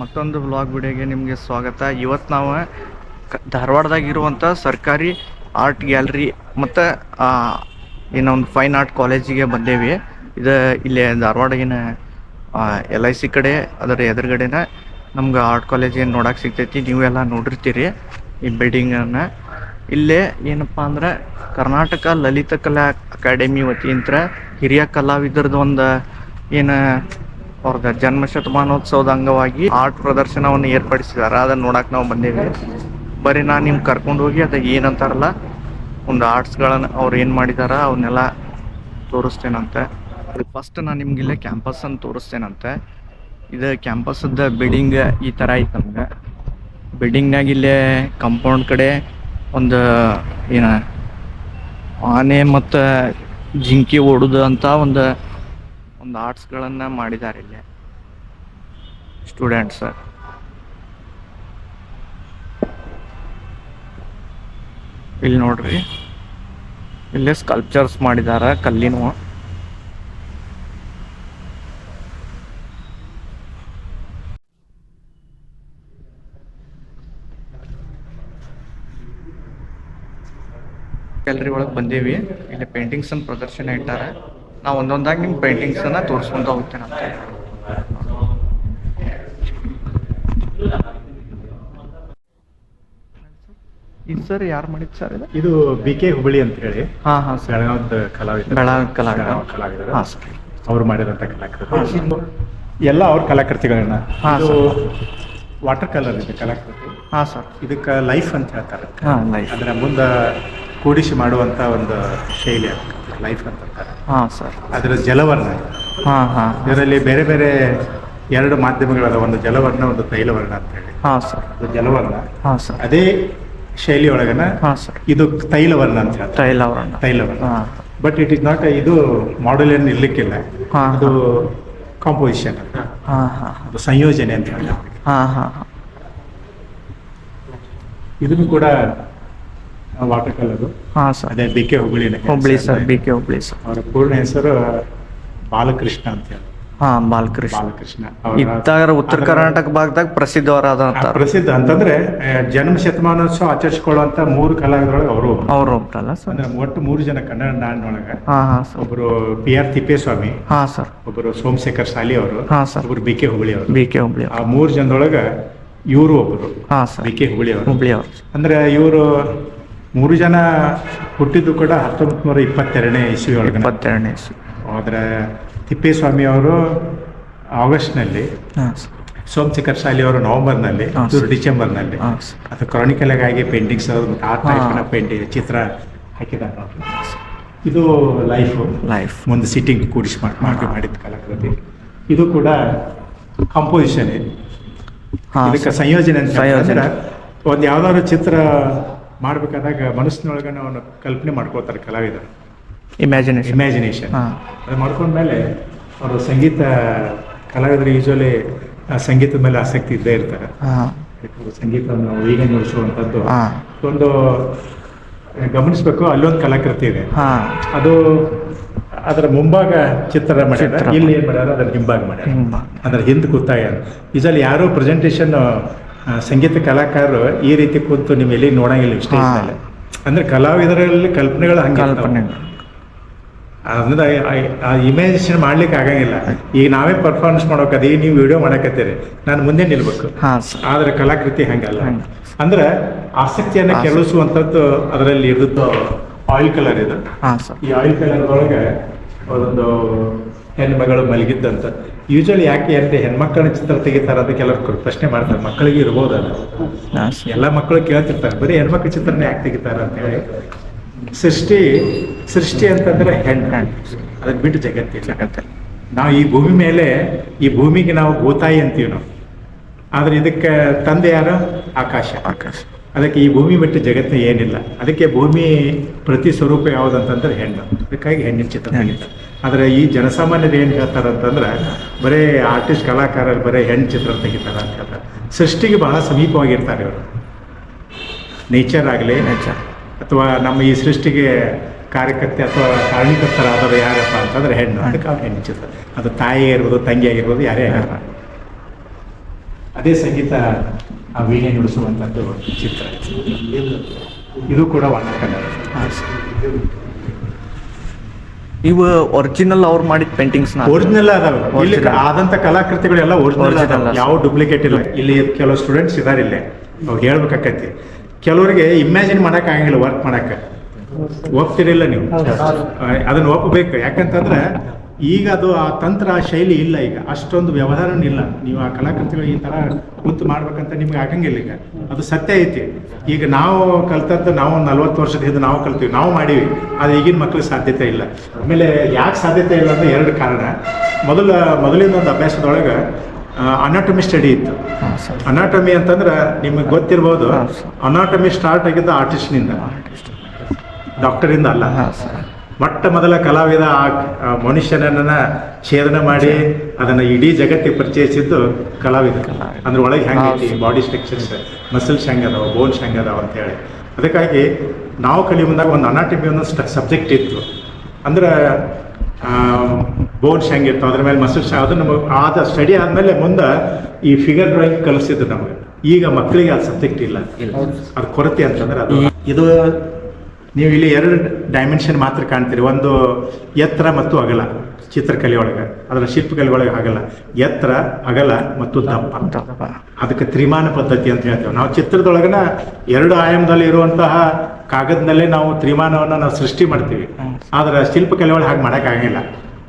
ಮತ್ತೊಂದು ಬ್ಲಾಗ್ ವಿಡಿಯೋಗೆ ನಿಮಗೆ ಸ್ವಾಗತ. ಇವತ್ತು ನಾವು ಧಾರವಾಡದಾಗಿರುವಂಥ ಸರ್ಕಾರಿ ಆರ್ಟ್ ಗ್ಯಾಲರಿ ಮತ್ತು ಇನ್ನೊಂದು ಫೈನ್ ಆರ್ಟ್ ಕಾಲೇಜಿಗೆ ಬಂದೇವಿ. ಇದು ಇಲ್ಲಿ ಧಾರವಾಡಗಿನ ಎಲ್ ಐ ಸಿ ಕಡೆ, ಅದರ ಎದುರುಗಡೆನ ನಮ್ಗೆ ಆರ್ಟ್ ಕಾಲೇಜ್ ಏನು ನೋಡಕ್ಕೆ ಸಿಗ್ತೈತಿ. ನೀವೆಲ್ಲ ನೋಡಿರ್ತೀರಿ ಈ ಬಿಲ್ಡಿಂಗನ್ನು ಇಲ್ಲೇ ಏನಪ್ಪ ಅಂದ್ರೆ ಕರ್ನಾಟಕ ಲಲಿತ ಕಲಾ ಅಕಾಡೆಮಿ ವತಿಯಿಂದ ಹಿರಿಯ ಕಲಾವಿದರದ್ದು ಒಂದು ಏನು ಅವ್ರದ ಜನ್ಮ ಶತಮಾನೋತ್ಸವದ ಅಂಗವಾಗಿ ಆರ್ಟ್ ಪ್ರದರ್ಶನವನ್ನು ಏರ್ಪಡಿಸಿದ್ದಾರೆ. ಅದನ್ನ ನೋಡಕ್ ನಾವು ಬಂದೇವಿ. ಬರೀ ನಾನು ನಿಮ್ಗೆ ಕರ್ಕೊಂಡು ಹೋಗಿ ಅದ ಏನಂತಾರಲ್ಲ, ಒಂದು ಆರ್ಟ್ಸ್ಗಳನ್ನು ಅವ್ರು ಏನು ಮಾಡಿದಾರ ಅವನ್ನೆಲ್ಲ ತೋರಿಸ್ತೇನಂತೆ. ಫಸ್ಟ್ ನಾನು ನಿಮ್ಗೆ ಇಲ್ಲೇ ಕ್ಯಾಂಪಸ್ ಅನ್ನು ತೋರಿಸ್ತೇನಂತೆ. ಇದು ಕ್ಯಾಂಪಸ್ದ ಬಿಲ್ಡಿಂಗ್ ಈ ಥರ ಐತೆ ನಮ್ಗೆ. ಬಿಲ್ಡಿಂಗ್ನಾಗ ಇಲ್ಲೇ ಕಂಪೌಂಡ್ ಕಡೆ ಒಂದು ಏನ ಆನೆ ಮತ್ತು ಜಿಂಕಿ ಓಡುದು ಅಂತ ಒಂದು ಒಂದು ಆರ್ಟ್ಸ್ಗಳನ್ನು ಮಾಡಿದ್ದಾರೆ ಇಲ್ಲಿ. ಸ್ಟೂಡೆಂಟ್ಸ್ ಇಲ್ಲಿ ನೋಡ್ರಿ. ಇಲ್ಲಿ ಸ್ಕಲ್ಪ್ಚರ್ಸ್ ಮಾಡಿದಾರ ಕಲ್ಲಿನ. ಗ್ಯಾಲರಿ ಒಳಗೆ ಬಂದೇವಿ. ಇಲ್ಲಿ ಪೇಂಟಿಂಗ್ಸ್ ಅನ್ನು ಪ್ರದರ್ಶನ ಇಟ್ಟಾರ. ನಾವು ಒಂದೊಂದಾಗಿ ನಿಮ್ಮ ಪೇಂಟಿಂಗ್ಸ್ ಅನ್ನ ತೋರಿಸ್ಕೊಂತ ಹೋಗ್ತೇನಂತ ಇದು ಸರ್ ಯಾರು ಮಾಡಿದ್ದು ಸರ್ ಇದು? ಇದು ಬಿ ಕೆ ಹುಬ್ಬಳ್ಳಿ ಅಂತ ಹೇಳಿ. ಹಾಂ ಹಾಂ ಸರ್. ಬೆಳಗಾವದ ಕಲಾವಿದ ಬೆಳಗಾವಿ ಕಲಾವಿದ ಕಲಾವಿದರು. ಹಾಂ ಸರ್. ಅವ್ರು ಮಾಡಿದಂಥ ಕಲಾಕೃತಿ. ಎಲ್ಲ ಅವ್ರ ಕಲಾಕೃತಿಗಳನ್ನ. ಹಾಂ ಇದು ವಾಟರ್ ಕಲರ್ ಇದೆ ಕಲಾಕೃತಿ. ಹಾಂ ಸರ್. ಇದಕ್ಕೆ ಲೈಫ್ ಅಂತ ಹೇಳ್ತಾರೆ. ಹಾಂ ಲೈಫ್ ಅಂದರೆ ಮುಂದೆ ಕೂಡಿಸಿ ಮಾಡುವಂತ ಒಂದು ಶೈಲಿ ಲೈಫ್ ಅಂತ ಅಂತಾರೆ. ಹಾಂ ಸರ್ ಅದರ ಜಲವರ್ಣ. ಹಾಂ ಹಾಂ. ಇದರಲ್ಲಿ ಬೇರೆ ಬೇರೆ ಎರಡು ಮಾಧ್ಯಮಗಳದ ಒಂದು ಜಲವರ್ಣ ಒಂದು ತೈಲವರ್ಣ ಅಂತ ಹೇಳಿ. ಹಾಂ ಸರ್ ಅದು ಜಲವರ್ಣ. ಹಾಂ ಸರ್ ಅದೇ ಶೈಲಿ ಒಳಗನ ಹಾಂ ಸರ್ ಇದು ತೈಲವರ್ಣ ಅಂತ ತೈಲ ತೈಲವರ್ಣ. ಹಾಂ. ಬಟ್ ಇಟ್ ಇಸ್ ನಾಟ್ ಇದು ಮಾಡೆಲ್ ಏನು ಇರ್ಲಿಕ್ಕಿಲ್ಲ. ಹಾ, ಅದು ಕಾಂಪೋಸಿಷನ್ ಹಾಂ ಹಾಂ ಅದು ಸಂಯೋಜನೆ ಅಂತ ಹೇಳಿ ಹಾಂ ಹಾಂ ಹಾಂ. ಇದನ್ನು ಕೂಡ ವಾಟರ್ ಕಲರ್ ಹಾಂ ಸರ್. ಅದೇ B K Hubli sir B K Hubli sir. ಅವರ ಪೂರ್ಣ ಹೆಸರು ಬಾಲಕೃಷ್ಣ ಅಂತ ಹೇಳಿ. ಹಾಂ ಬಾಲಕೃಷ್ಣ. ಬಾಲಕೃಷ್ಣ. ಅವರ- ಇತ್ತಾಗ ಉತ್ತರ ಕರ್ನಾಟಕ ಭಾಗದಾಗ ಪ್ರಸಿದ್ಧವರಾದ ಆ, ಅಂತಾರ. ಪ್ರಸಿದ್ಧ ಅಂತಂದ್ರೆ ಆ, ಜನ್ಮ ಶತಮಾನೋತ್ಸವ ಆಚರಿಸಿಕೊಳ್ಳುವಂತ ಮೂರು ಕಲಾವಿದರೊಳಗೆ ಅವರು. ಒಬ್ರು. ಅವ್ರು ಒಬ್ರಲ್ಲ ಸರ್? ಅಂದ್ರೆ ಒಟ್ಟು ಮೂರು ಜನ ಕನ್ನಡ ನಾಡಿನೊಳಗೆ. ಹಾ ಹಾ ಸರ್. ಒಬ್ಬರು ಪಿ ಆರ್ ತಿಪ್ಪೇಸ್ವಾಮಿ. ಹಾ ಸರ್. ಒಬ್ಬರು ಸೋಮಶೇಖರ್ ಸಾಲಿ ಅವರು. ಹಾ ಸರ್. ಒಬ್ಬರು ಬಿ ಕೆ ಹುಬ್ಳಿ ಅವರು. ಬಿ ಕೆ ಹುಬ್ಳಿ ಆ ಮೂರು ಜನದೊಳಗ ಇವರು ಒಬ್ಬರು ಹಾ ಸರ್. ಬಿ ಕೆ ಹುಬ್ಳಿ ಅವರು. ಹುಬ್ಳಿ ಅವ್ರು. ಅಂದ್ರೆ ಇವರು ಮೂರು ಜನ ಹುಟ್ಟಿದ್ದು ಕೂಡ ಹತ್ತೊಂಬತ್ತು ನೂರ ಇಪ್ಪತ್ತೆರಡನೇ ಇಸ್ವಿ ಒಳಗೆ ಇಪ್ಪತ್ತೆರಡನೇ ಇಸ್ವಿ. ಆದ್ರೆ ತಿಪ್ಪೇಸ್ವಾಮಿ ಅವರು ಆಗಸ್ಟ್ನಲ್ಲಿ ನಲ್ಲಿ ಸೋಮಶೇಖರ್ ಶಾಲಿ ಅವರು ನವೆಂಬರ್ನಲ್ಲಿ ನಲ್ಲಿ ಇವರು ಸರ್. ಡಿಸೆಂಬರ್ನಲ್ಲಿ. ಹಾಂ. ಸರ್ ಅದು ಕ್ರಾನಿಕಲ್ಗಾಗಿ ಪೇಂಟಿಂಗ್ಸ್ ಆತ್ಮ ಆ ಹಾ. ಟೈಪಿನ ಪೇಂಟಿಂಗ್ ಚಿತ್ರ ಹಾಕಿದ್ದಾರೆ ಇದು ಲೈಫ್ ಲೈಫ್ ಒಂದು ಸಿಟ್ಟಿಂಗ್ ಕೂಡಿಸಿ ಮಾಡಿ ಮಾಡಿ ಮಾಡಿದ ಕಲಾಕೃತಿ. ಇದು ಕೂಡ ಕಂಪೋಸಿಷನ್ ಇದಕ್ಕೆ ಸಂಯೋಜನೆ ಅಂತ ಒಂದು ಯಾವ್ದಾದ್ರು ಚಿತ್ರ ಮಾಡ್ಬೇಕಾದಾಗ ಮನಸ್ಸಿನೊಳಗೆ ನಾವು ಕಲ್ಪನೆ ಮಾಡ್ಕೋತಾರೆ ಕಲಾವಿದರು. ಇಮ್ಯಾಜಿನೇಷನ್ ಇಮ್ಯಾಜಿನೇಷನ್ ಅದು ಮಾಡ್ಕೊಂಡ್ಮೇಲೆ ಅವರು ಸಂಗೀತ ಕಲಾವಿದರು ಯೂಶಲಿ ಸಂಗೀತದ ಮೇಲೆ ಆಸಕ್ತಿ ಇದ್ದೇ ಇರ್ತಾರೆ. ಸಂಗೀತವನ್ನು ಈಗ ನುಡಿಸುವಂಥದ್ದು ಒಂದು ಗಮನಿಸ್ಬೇಕು ಅಲ್ಲೊಂದು ಕಲಾಕೃತಿ ಇದೆ. ಅದು ಅದರ ಮುಂಭಾಗ ಚಿತ್ರ ಮಾಡ್ಯಾರ. ಇಲ್ಲಿ ಏನ್ ಮಾಡ್ಯಾರ ಅದರ ಹಿಂಭಾಗ ಮಾಡ್ಯಾರ. ಅದರ ಹಿಂದೆ ಕೂತಾಗ ಇದರಲ್ಲಿ ಯಾರೋ ಪ್ರೆಸೆಂಟೇಷನ್ ಸಂಗೀತ ಕಲಾಕಾರರು ಈ ರೀತಿ ಕೂತು ನೀವು ಎಲ್ಲಿ ನೋಡಂಗಿಲ್ಲ ಸ್ಟೇಜ್. ಮೇಲೆ ಅಂದ್ರೆ ಕಲಾವಿದರಲ್ಲಿ ಕಲ್ಪನೆಗಳು ಹಂಗೆ. ಕಲ್ಪನೆ ಅಂದ್ರೆ ಆ ಇಮ್ಯಾಜಿನೇಷನ್ ಮಾಡ್ಲಿಕ್ಕೆ ಆಗಂಗಿಲ್ಲ. ಈಗ ನಾವೇ ಪರ್ಫಾರ್ಮೆನ್ಸ್ ಮಾಡೋಕದ ಈಗ ನೀವು ವಿಡಿಯೋ ಮಾಡಕತ್ತೀರಿ. ನಾನು ಮುಂದೆ ನಿಲ್ಬೇಕು. ಆದ್ರೆ ಕಲಾಕೃತಿ ಹಂಗಲ್ಲ. ಹಂಗೆ. ಅಂದ್ರೆ ಆಸಕ್ತಿಯನ್ನ ಕೆಲಸುವಂತದ್ದು ಕೆರಳಿಸುವಂಥದ್ದು ಅದರಲ್ಲಿ ಇರುತ್ತೋ ಆಯಿಲ್ ಕಲರ್ ಇದು. ಈ ಆಯಿಲ್ ಕಲರ್ ಒಳಗೆ ಒಂದು ಹೆಣ್ಮಗಳು ಮಲಗಿದ್ದಂತ. ಯೂಶಲಿ ಯಾಕೆ ಅಂತ ಹೆಣ್ಮಕ್ಕಳ ಚಿತ್ರ ತೆಗಿತಾರ ಅದಕ್ಕೆ ಕೆಲವರು ಪ್ರಶ್ನೆ ಮಾಡ್ತಾರೆ. ಮಕ್ಕಳಿಗೆ ಇರ್ಬೋದು ಅದು ಎಲ್ಲ ಮಕ್ಕಳು ಕೇಳ್ತಿರ್ತಾರೆ. ಬರೀ ಹೆಣ್ಮಕ್ಳ ಚಿತ್ರನ ಯಾಕೆ ತೆಗಿತಾರ ಅಂತ ಹೇಳಿ. ಸೃಷ್ಟಿ ಸೃಷ್ಟಿ ಅಂತಂದ್ರೆ ಹೆಣ್ಣು. ಅದನ್ನ ಬಿಟ್ಟು ಜಗತ್ತಿಲ್ಲ ಜಗತ್ತಲ್ಲಿ ನಾವು ಈ ಭೂಮಿ ಮೇಲೆ ಈ ಭೂಮಿಗೆ ನಾವು ಭೂತಾಯಿ ಅಂತೀವಿ ನಾವು. ಆದ್ರೆ ಇದಕ್ಕೆ ತಂದೆ ಯಾರು? ಆಕಾಶ. ಆಕಾಶ. ಅದಕ್ಕೆ ಈ ಭೂಮಿ ಬಿಟ್ಟು ಜಗತ್ತಿನ ಏನಿಲ್ಲ. ಅದಕ್ಕೆ ಭೂಮಿ ಪ್ರತಿ ಸ್ವರೂಪ ಯಾವುದಂತಂದ್ರೆ ಹೆಣ್ಣು. ಅದಕ್ಕಾಗಿ ಹೆಣ್ಣಿನ ಚಿತ್ರ ಆದರೆ ಈ ಜನಸಾಮಾನ್ಯರು ಏನು ಹೇಳ್ತಾರೆ ಅಂತಂದ್ರೆ, ಬರೇ ಆರ್ಟಿಸ್ಟ್ ಕಲಾಕಾರರು ಬರೇ ಹೆಣ್ಣು ಚಿತ್ರ ತೆಗಿತಾರೆ ಅಂತ ಹೇಳ್ತಾರೆ. ಸೃಷ್ಟಿಗೆ ಬಹಳ ಸಮೀಪವಾಗಿರ್ತಾರೆ ಇವರು. ನೇಚರ್ ಆಗಲಿ ನೇಚರ್ ಅಥವಾ ನಮ್ಮ ಈ ಸೃಷ್ಟಿಗೆ ಕಾರ್ಯಕರ್ತೆ ಅಥವಾ ಕಾರಣೀಕರ್ತರಾದವರು ಯಾರಪ್ಪ ಅಂತಂದ್ರೆ ಹೆಣ್ಣು. ಅದಕ್ಕೆ ಅವ್ರು ಹೆಣ್ಣು ಚಿತ್ರ. ಅದು ತಾಯಿ ಆಗಿರ್ಬೋದು, ತಂಗಿ ಆಗಿರ್ಬೋದು, ಯಾರೇ ಆಗಿರ್ಬೋದು ಅದೇ ಸಂಗೀತ ಆ ವೀಣೆ ನುಡಿಸುವಂಥದ್ದು ಚಿತ್ರ. ಇದು ಕೂಡ ಸರ್ ಇವು ಒರಿಜಿನಲ್ ಅವ್ರು ಮಾಡಿದ ಪೇಂಟಿಂಗ್ಸ್ ಒರಿಜಿನಲ್ ಅದಾವ. ಇಲ್ಲಿ Original. ಆದಂತ ಕಲಾಕೃತಿಗಳೆಲ್ಲ ಒರಿಜಿನಲ್. ಯಾವ ಡೂಪ್ಲಿಕೇಟ್ ಇಲ್ಲ. ಇಲ್ಲಿ ಕೆಲವು ಸ್ಟೂಡೆಂಟ್ಸ್ ಇದಾರೆ ಇಲ್ಲಿ. ಅವ್ರು ಹೇಳ್ಬೇಕಾಕೈತಿ. ಕೆಲವರಿಗೆ ಇಮ್ಯಾಜಿನ್ ಮಾಡಕ್ ಆಗಂಗಿಲ್ಲ ವರ್ಕ್ ಮಾಡಕ್. ಒಪ್ತಿರಿಲ್ಲ ನೀವು. ಅದನ್ನ ಒಪ್ಪಬೇಕು ಯಾಕಂತಂದ್ರೆ ಈಗ ಅದು ಆ ತಂತ್ರ ಶೈಲಿ ಇಲ್ಲ ಈಗ. ಅಷ್ಟೊಂದು ವ್ಯವಹಾರನೂ ಇಲ್ಲ ನೀವು ಆ ಕಲಾಕೃತಿಗಳು ಈ ತರ ಕೂತು ಮಾಡ್ಬೇಕಂತ ನಿಮ್ಗೆ ಆಗಂಗಿಲ್ಲ ಈಗ. ಅದು ಸತ್ಯ ಐತಿ. ಈಗ ನಾವು ಕಲ್ತದ್ದು ನಾವು ನಲ್ವತ್ತು ವರ್ಷದ ಹಿಂದೆ ನಾವು ಕಲ್ತೀವಿ. ನಾವು ಮಾಡೀವಿ. ಅದು ಈಗಿನ ಮಕ್ಳಿಗೆ ಸಾಧ್ಯತೆ ಇಲ್ಲ. ಆಮೇಲೆ ಯಾಕೆ ಸಾಧ್ಯತೆ ಇಲ್ಲ ಅಂದ್ರೆ ಎರಡು ಕಾರಣ. ಮೊದಲ ಮೊದಲಿನ ಒಂದು ಅಭ್ಯಾಸದೊಳಗೆ ಅನಾಟಮಿ ಸ್ಟಡಿ ಇತ್ತು. ಅನಾಟಮಿ ಅಂತಂದ್ರೆ ನಿಮಗೆ ಗೊತ್ತಿರ್ಬೋದು. ಅನಾಟಮಿ ಸ್ಟಾರ್ಟ್ ಆಗಿದ್ದು ಆರ್ಟಿಸ್ಟ್ನಿಂದ ಡಾಕ್ಟರಿಂದ ಅಲ್ಲ. ಮೊಟ್ಟ ಮೊದಲ ಕಲಾವಿದ ಆ ಮನುಷ್ಯನನ್ನ ಛೇದನ ಮಾಡಿ ಅದನ್ನ ಇಡೀ ಜಗತ್ತಿಗೆ ಪರಿಚಯಿಸಿದ್ದು ಕಲಾವಿದ. ಅಂದ್ರೆ ಒಳಗೆ ಹೆಂಗೈತಿ. ಬಾಡಿ ಸ್ಟ್ರಕ್ಚರ್ಸ್ ಮಸಲ್ಸ್ ಹೆಂಗದಾವ ಬೋನ್ಸ್ ಹೆಂಗದಾವ ಅಂತ ಹೇಳಿ. ಅದಕ್ಕಾಗಿ ನಾವು ಕಲಿ ಮುಂದಾಗ ಒಂದು ಅನಾಟಮಿ ಅನ್ನೋ ಸಬ್ಜೆಕ್ಟ್ ಇತ್ತು. ಅಂದ್ರೆ ಬೋನ್ಸ್ ಹೆಂಗಿರ್ತಾವ ಅದ್ರ ಮೇಲೆ ಮಸಲ್ಸ್ ಅದು ನಮಗೆ ಆದ ಸ್ಟಡಿ ಆದಮೇಲೆ ಮುಂದೆ ಈ ಫಿಗರ್ ಡ್ರಾಯಿಂಗ್ ಕಲಿಸಿದ್ರು ನಮಗೆ. ಈಗ ಮಕ್ಕಳಿಗೆ ಆ ಸಬ್ಜೆಕ್ಟ್ ಇಲ್ಲ. ಅದು ಕೊರತೆ ಅಂತಂದ್ರೆ ಅದು. ಇದು ನೀವು ಇಲ್ಲಿ ಎರಡು ಡೈಮೆನ್ಷನ್ ಮಾತ್ರ ಕಾಣ್ತೀರಿ. ಒಂದು ಎತ್ತರ ಮತ್ತು ಅಗಲ, ಚಿತ್ರಕಲೆ ಒಳಗೆ. ಅದರ ಶಿಲ್ಪಕಲೆ ಒಳಗೆ ಆಗಲ್ಲ ಎತ್ತರ, ಅಗಲ ಮತ್ತು ದಪ್ಪ. ಅದಕ್ಕೆ ತ್ರಿಮಾನ ಪದ್ಧತಿ ಅಂತ ಹೇಳ್ತೇವೆ. ನಾವು ಚಿತ್ರದೊಳಗನ ಎರಡು ಆಯಾಮದಲ್ಲಿ ಇರುವಂತಹ ಕಾಗದದಲ್ಲೇ ನಾವು ತ್ರಿಮಾನವನ್ನು ನಾವು ಸೃಷ್ಟಿ ಮಾಡ್ತೀವಿ. ಆದರೆ ಆದ್ರೆ ಶಿಲ್ಪಕಲೆ ಒಳಗೆ ಹಾಗೆ ಮಾಡೋಕ್ಕಾಗಿಲ್ಲ